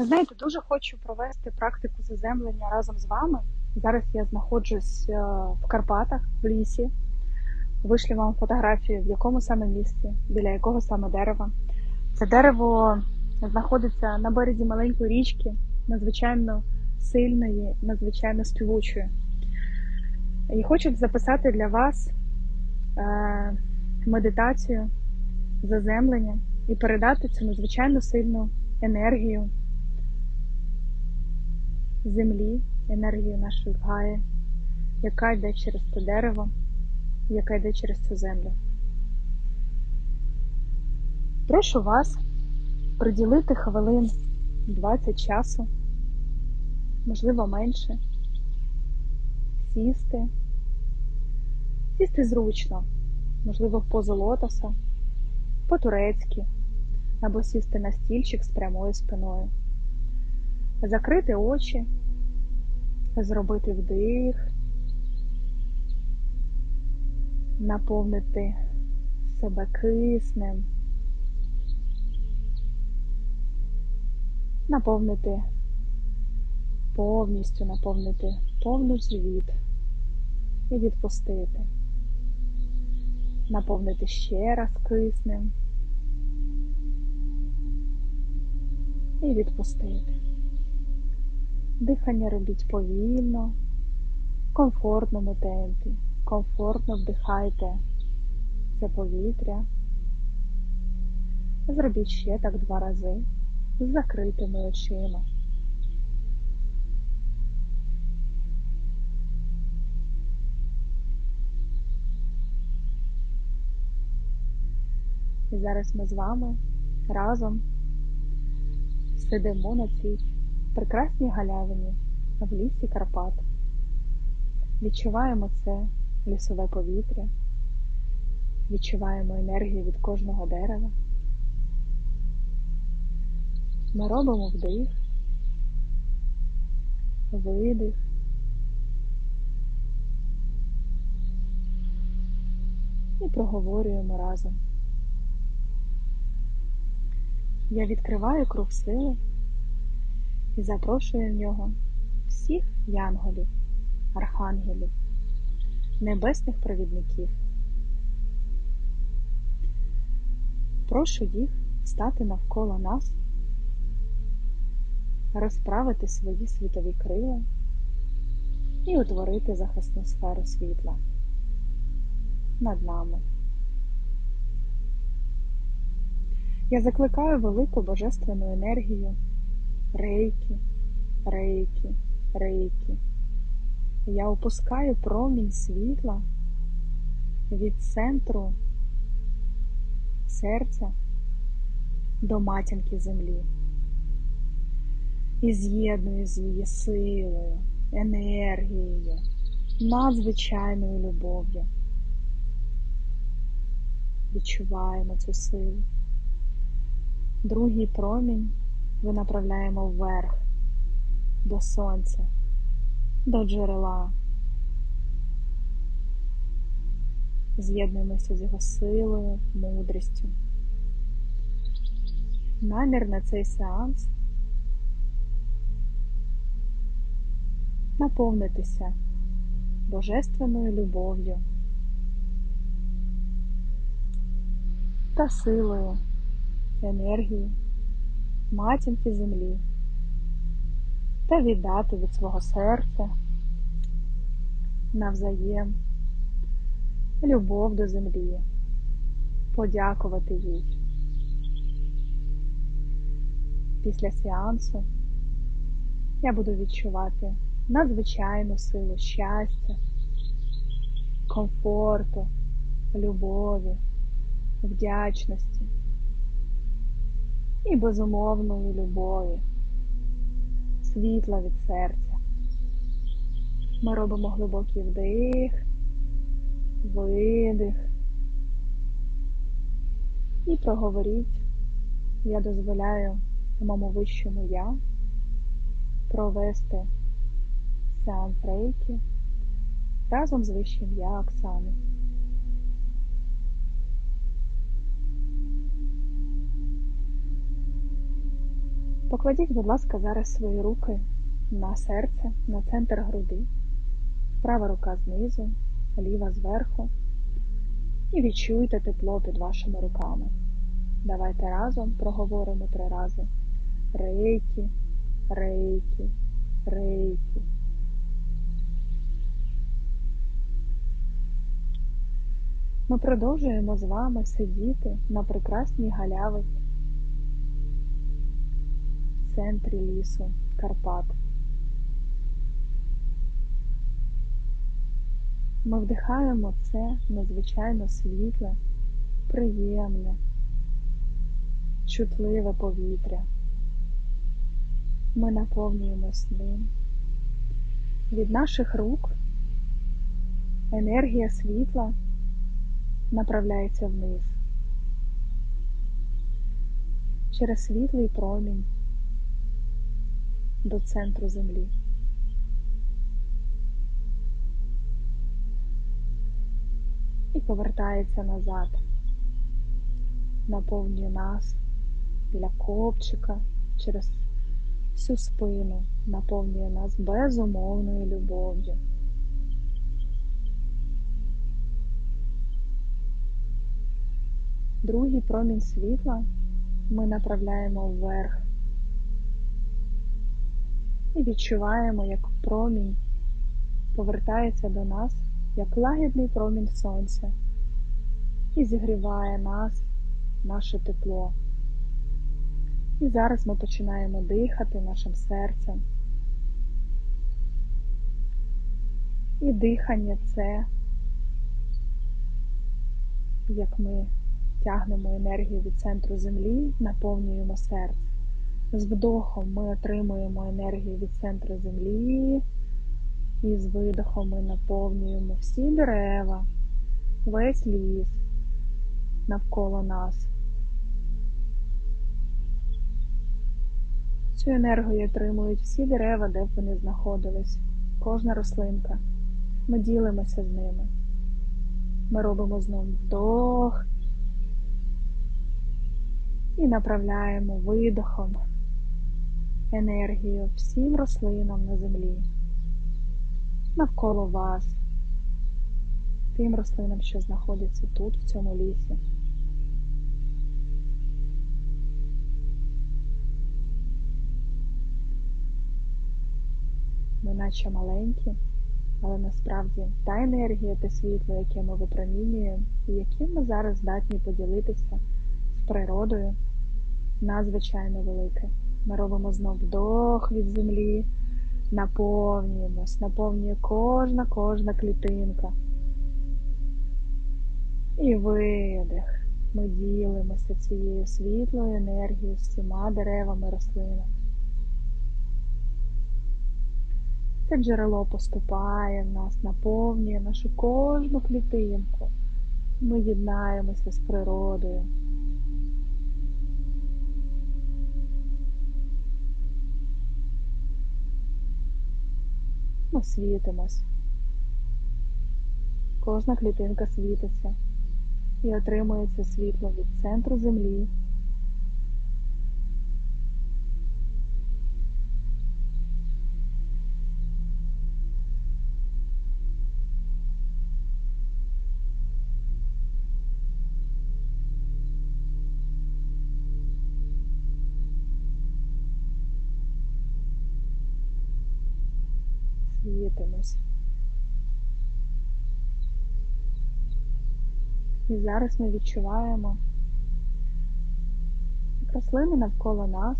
Знаєте, дуже хочу провести практику заземлення разом з вами. Зараз я знаходжусь е, в Карпатах, в лісі. Вишлю вам фотографію, в якому саме місці, біля якого саме дерева. Це дерево знаходиться на березі маленької річки, надзвичайно сильної, надзвичайно співучої. І хочу записати для вас е, медитацію, заземлення і передати цю надзвичайно сильну енергію землі, енергію нашої Гаї, яка йде через це дерево, яка йде через цю землю. Прошу вас приділити хвилин 20 часу, можливо менше, сісти, сісти зручно, можливо, в позу лотоса, по-турецьки, або сісти на стільчик з прямою спиною закрити очі, зробити вдих, наповнити себе киснем, наповнити повністю наповнити повну живіт і відпустити, наповнити ще раз киснем і відпустити. Дихання робіть повільно, в комфортному темпі, комфортно вдихайте це повітря. Зробіть ще так два рази з закритими очима. І зараз ми з вами разом сидимо на цій прекрасній галявині в лісі Карпат. Відчуваємо це лісове повітря, відчуваємо енергію від кожного дерева. Ми робимо вдих, видих. І проговорюємо разом. Я відкриваю круг сили і запрошує в нього всіх янголів, архангелів, небесних провідників. Прошу їх стати навколо нас, розправити свої світові крила і утворити захисну сферу світла над нами. Я закликаю велику божественну енергію рейки, рейки, рейки. Я опускаю промінь світла від центру серця до матінки землі і з'єдную з її силою, енергією, надзвичайною любов'ю. Відчуваємо цю силу. Другий промінь ми направляємо вверх до сонця, до джерела. З'єднуємося з його силою, мудрістю. Намір на цей сеанс наповнитися божественною любов'ю та силою, енергією матінки землі та віддати від свого серця навзаєм любов до землі, подякувати їй. Після сеансу я буду відчувати надзвичайну силу щастя, комфорту, любові, вдячності і безумовної любові, світла від серця. Ми робимо глибокий вдих, видих. І проговоріть, я дозволяю моєму вищому я провести сеанс рейки разом з вищим я Оксани. Покладіть, будь ласка, зараз свої руки на серце, на центр груди, права рука знизу, ліва зверху. І відчуйте тепло під вашими руками. Давайте разом проговоримо три рази. Рейки, рейки, рейки. Ми продовжуємо з вами сидіти на прекрасній галявині центрі лісу Карпат. Ми вдихаємо це надзвичайно світле, приємне, чутливе повітря. Ми наповнюємось ним. Від наших рук енергія світла направляється вниз. Через світлий промінь до центру землі. І повертається назад, наповнює нас біля копчика через всю спину, наповнює нас безумовною любов'ю. Другий промінь світла ми направляємо вверх і відчуваємо, як промінь повертається до нас, як лагідний промінь сонця, і зігріває нас, наше тепло. І зараз ми починаємо дихати нашим серцем. І дихання це, як ми тягнемо енергію від центру землі, наповнюємо серце. З вдохом ми отримуємо енергію від центру землі, і з видохом ми наповнюємо всі дерева, весь ліс навколо нас. Цю енергію отримують всі дерева, де б вони знаходились, кожна рослинка. Ми ділимося з ними. Ми робимо знову вдох і направляємо видохом енергію всім рослинам на землі, навколо вас, тим рослинам, що знаходяться тут, в цьому лісі. Ми наче маленькі, але насправді та енергія та світло, яке ми випромінюємо, і яким ми зараз здатні поділитися з природою, надзвичайно велике. Ми робимо знов вдох від землі, наповнюємось, наповнює кожна кожна клітинка. І видих. Ми ділимося цією світлою енергією з всіма деревами, рослинами. Це джерело поступає в нас, наповнює нашу кожну клітинку. Ми єднаємося з природою. Ми світимось. Кожна клітинка світиться і отримується світло від центру землі. Світимось. І зараз ми відчуваємо, як рослини навколо нас,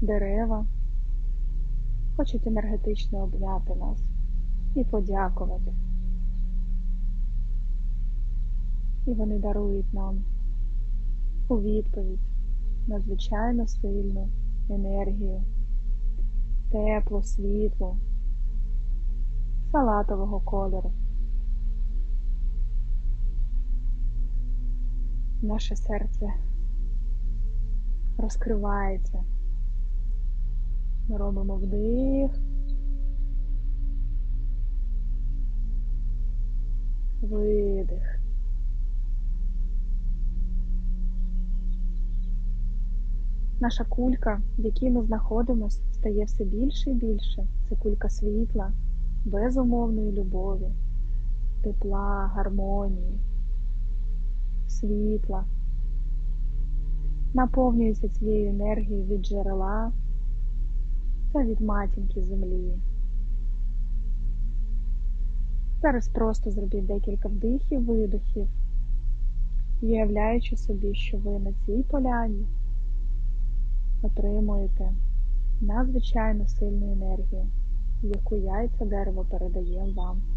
дерева, хочуть енергетично обняти нас і подякувати. І вони дарують нам у відповідь надзвичайно сильну енергію, тепло, світло, салатового кольору. Наше серце розкривається. Ми робимо вдих, видих. Наша кулька, в якій ми знаходимося, стає все більше і більше. Це кулька світла, безумовної любові, тепла, гармонії, світла. Наповнюється цією енергією від джерела та від матінки землі. Зараз просто зробіть декілька вдихів, видохів, уявляючи собі, що ви на цій поляні отримуєте надзвичайно сильну енергію, яку яйця дерево передає вам.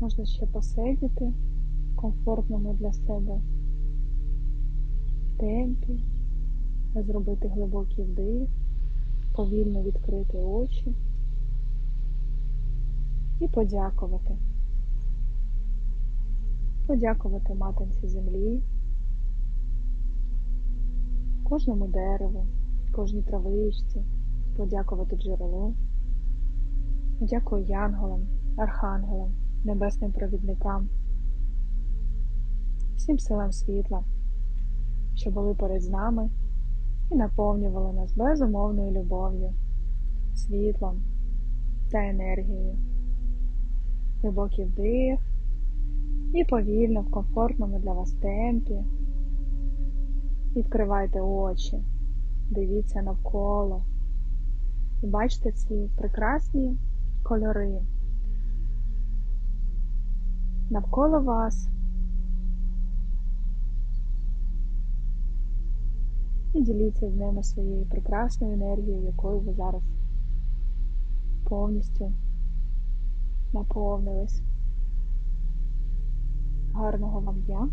Можна ще посидіти в комфортному для себе темпі, зробити глибокий вдих, повільно відкрити очі і подякувати. Подякувати матинці землі, кожному дереву, кожній травичці, подякувати джерелу. Дякую янголам, архангелам небесним провідникам, всім силам світла, що були поряд з нами і наповнювали нас безумовною любов'ю, світлом та енергією. Глибокий вдих і повільно в комфортному для вас темпі. Відкривайте очі, дивіться навколо і бачите ці прекрасні кольори навколо вас. І діліться з ними своєю прекрасною енергією, якою ви зараз повністю наповнились. Гарного вам дня!